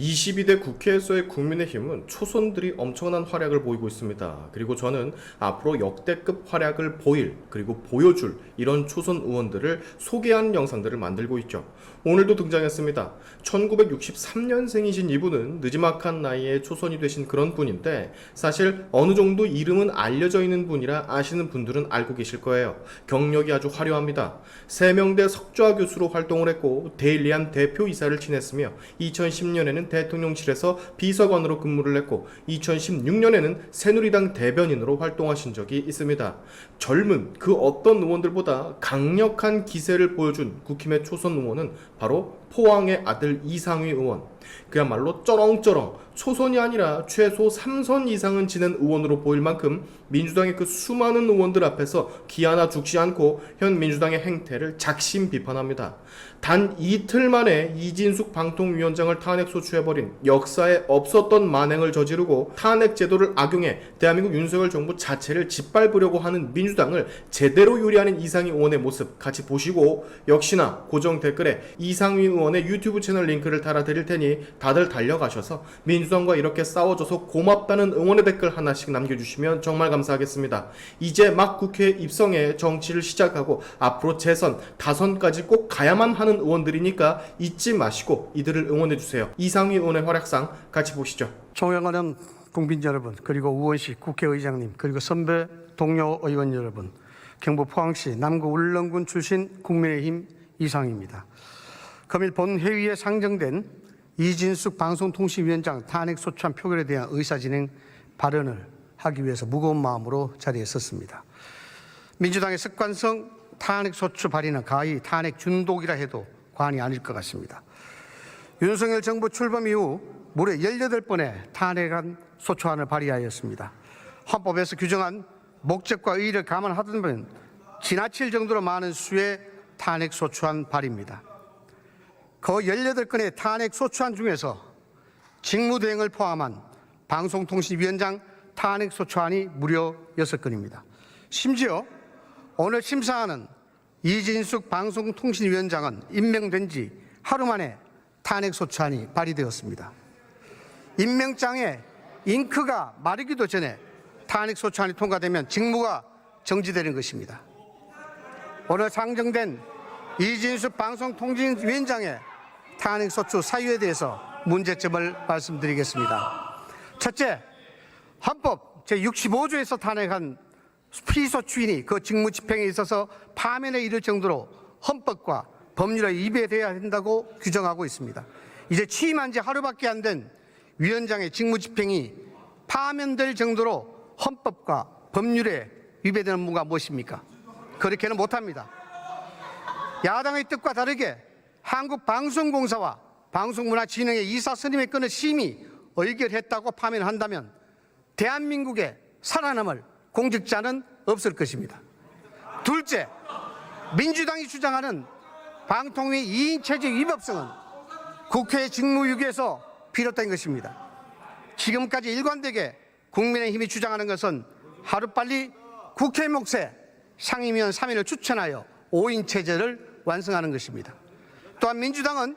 22대 국회에서의 국민의힘은 초선들이 엄청난 활약을 보이고 있습니다. 그리고 저는 앞으로 역대급 활약을 보일 그리고 보여줄 이런 초선 의원들을 소개하는 영상들을 만들고 있죠. 오늘도 등장했습니다. 1963년생이신 이분은 느지막한 나이에 초선이 되신 그런 분인데 사실 어느 정도 이름은 알려져 있는 분이라 아시는 분들은 알고 계실 거예요. 경력이 아주 화려합니다. 세명대 석좌 교수로 활동을 했고 데일리안 대표 이사를 지냈으며 2010년에는 대통령실에서 비서관으로 근무를 했고 2016년에는 새누리당 대변인으로 활동하신 적이 있습니다. 젊은 그 어떤 의원들보다 강력한 기세를 보여준 국힘의 초선 의원은 바로 포항의 아들 이상휘 의원. 그야말로 쩌렁쩌렁 초선이 아니라 최소 3선 이상은 지낸 의원으로 보일 만큼 민주당의 그 수많은 의원들 앞에서 기 하나 죽지 않고 현 민주당의 행태를 작심 비판합니다. 단 이틀 만에 이진숙 방통위원장을 탄핵 소추해버린 역사에 없었던 만행을 저지르고 탄핵 제도를 악용해 대한민국 윤석열 정부 자체를 짓밟으려고 하는 민주당을 제대로 요리하는 이상희 의원의 모습 같이 보시고 역시나 고정 댓글에 이상희 의원의 유튜브 채널 링크를 달아드릴 테니 다들 달려가셔서 민주당과 이렇게 싸워줘서 고맙다는 응원의 댓글 하나씩 남겨주시면 정말 감사하겠습니다. 이제 막 국회에 입성해 정치를 시작하고 앞으로 재선, 다선까지 꼭 가야만 하는 의원들이니까 잊지 마시고 이들을 응원해 주세요. 이상희 의원의 활약상 같이 보시죠. 존경하는 국민 여러분, 그리고 우원식 국회의장님, 그리고 선배 동료 의원 여러분, 경북 포항시 남구 울릉군 출신 국민의힘 이상입니다. 금일 본회의에 상정된 이진숙 방송통신위원장 탄핵 소추안 표결에 대한 의사진행 발언을 하기 위해서 무거운 마음으로 자리에 섰습니다. 민주당의 습관성 탄핵 소추 발의는 가히 탄핵 중독이라 해도 과언이 아닐 것 같습니다. 윤석열 정부 출범 이후 무려 18번의 탄핵안 소추안을 발의하였습니다. 헌법에서 규정한 목적과 의의를 감안하던 지나칠 정도로 많은 수의 탄핵 소추안 발의입니다. 그 18건의 탄핵 소추안 중에서 직무대행을 포함한 방송통신위원장 탄핵 소추안이 무려 6건입니다. 심지어 오늘 심사하는 이진숙 방송통신위원장은 임명된 지 하루 만에 탄핵 소추안이 발의되었습니다. 임명장에 잉크가 마르기도 전에 탄핵 소추안이 통과되면 직무가 정지되는 것입니다. 오늘 상정된 이진숙 방송통신위원장의 탄핵 소추 사유에 대해서 문제점을 말씀드리겠습니다. 첫째, 헌법 제65조에서 탄핵한 피소추인이 그 직무 집행에 있어서 파면에 이를 정도로 헌법과 법률에 위배돼야 한다고 규정하고 있습니다. 이제 취임한 지 하루밖에 안 된 위원장의 직무 집행이 파면될 정도로 헌법과 법률에 위배되는 무가 무엇입니까? 그렇게는 못합니다. 야당의 뜻과 다르게 한국방송공사와 방송문화진흥의 이사 선임의 건을 심의 의결했다고 파면한다면 대한민국에 살아남을 공직자는 없을 것입니다. 둘째, 민주당이 주장하는 방통위 2인 체제 위법성은 국회 직무유기에서 비롯된 것입니다. 지금까지 일관되게 국민의힘이 주장하는 것은 하루빨리 국회 몫에 상임위원 3인을 추천하여 5인 체제를 완성하는 것입니다. 또한 민주당은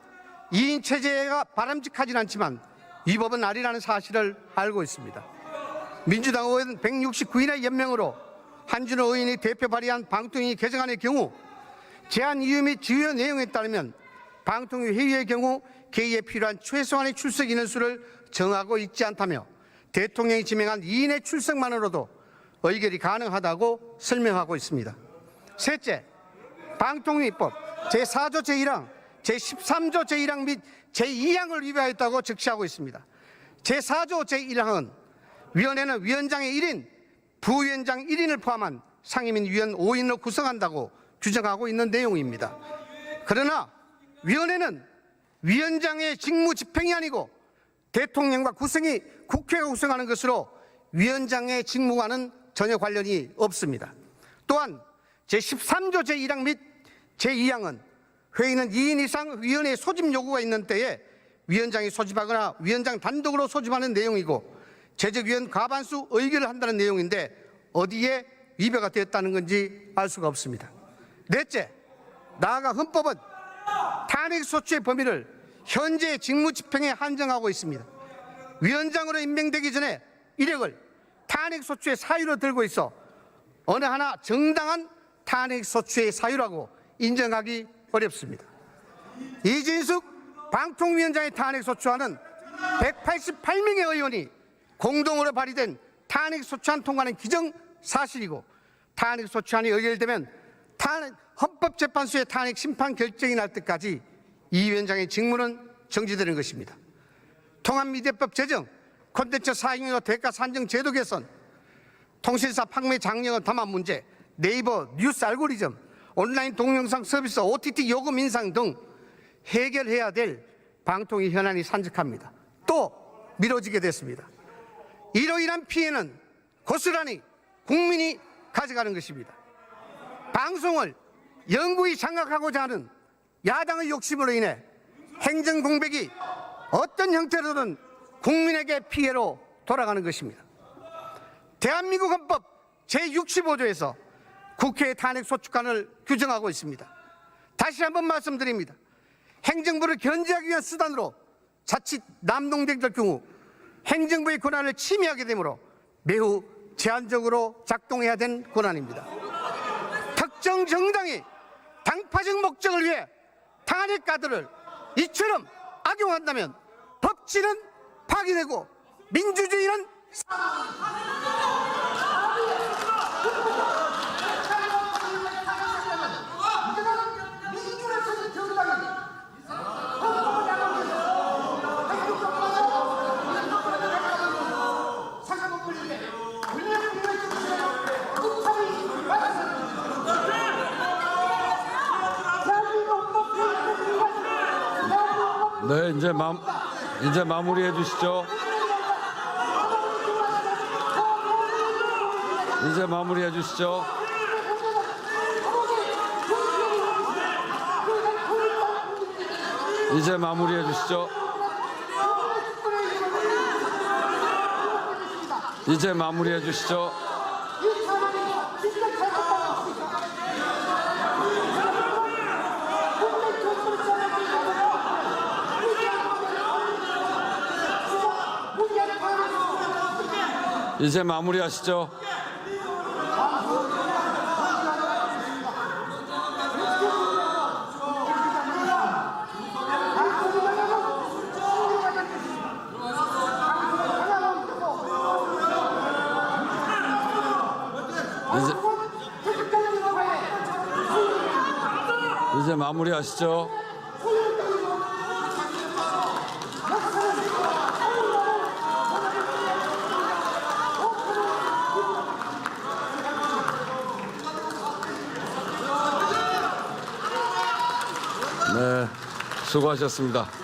2인 체제가 바람직하진 않지만 위법은 아니라는 사실을 알고 있습니다. 민주당 의원 169인의 연명으로 한준호 의원이 대표 발의한 방통위 개정안의 경우 제한 이유 및 주요 내용에 따르면 방통위 회의의 경우 개의에 필요한 최소한의 출석 인원수를 정하고 있지 않다며 대통령이 지명한 2인의 출석만으로도 의결이 가능하다고 설명하고 있습니다. 셋째, 방통위법 제4조 제1항, 제13조 제1항 및 제2항을 위배하였다고 적시하고 있습니다. 제4조 제1항은 위원회는 위원장의 1인, 부위원장 1인을 포함한 상임인 위원 5인으로 구성한다고 규정하고 있는 내용입니다. 그러나 위원회는 위원장의 직무 집행이 아니고 대통령과 구성이 국회가 구성하는 것으로 위원장의 직무와는 전혀 관련이 없습니다. 또한 제13조 제1항 및 제2항은 회의는 2인 이상 위원회 소집 요구가 있는 때에 위원장이 소집하거나 위원장 단독으로 소집하는 내용이고 재적위원 과반수 의결을 한다는 내용인데 어디에 위배가 되었다는 건지 알 수가 없습니다. 넷째, 나아가 헌법은 탄핵 소추의 범위를 현재 직무집행에 한정하고 있습니다. 위원장으로 임명되기 전에 이력을 탄핵소추의 사유로 들고 있어 어느 하나 정당한 탄핵소추의 사유라고 인정하기 어렵습니다. 이진숙 방통위원장의 탄핵소추안은 188명의 의원이 공동으로 발의된 탄핵 소추안 통과는 기정 사실이고 탄핵 소추안이 의결되면 탄핵, 헌법재판소의 탄핵 심판 결정이 날 때까지 이 위원장의 직무는 정지되는 것입니다. 통합미디어법 제정, 콘텐츠 사용료 대가 산정 제도 개선, 통신사 판매 장려원 담화 문제, 네이버 뉴스 알고리즘, 온라인 동영상 서비스, OTT 요금 인상 등 해결해야 될 방통위 현안이 산적합니다. 또 미뤄지게 됐습니다. 이로 인한 피해는 고스란히 국민이 가져가는 것입니다. 방송을 영구히 장악하고자 하는 야당의 욕심으로 인해 행정 공백이 어떤 형태로든 국민에게 피해로 돌아가는 것입니다. 대한민국 헌법 제65조에서 국회의 탄핵 소추권을 규정하고 있습니다. 다시 한번 말씀드립니다. 행정부를 견제하기 위한 수단으로 자칫 남동될 경우 행정부의 권한을 침해하게 되므로 매우 제한적으로 작동해야 되는 권한입니다. 특정 정당이 당파적 목적을 위해 탄핵가들을 이처럼 악용한다면 법치는 파기되고 민주주의는 네, 이제 마 이제 마무리해 주시죠. 이제 마무리해 주시죠. 이제 마무리해 주시죠. 이제 마무리해 주시죠. 이제 마무리하시죠. 이제 마무리하시죠. 네, 수고하셨습니다.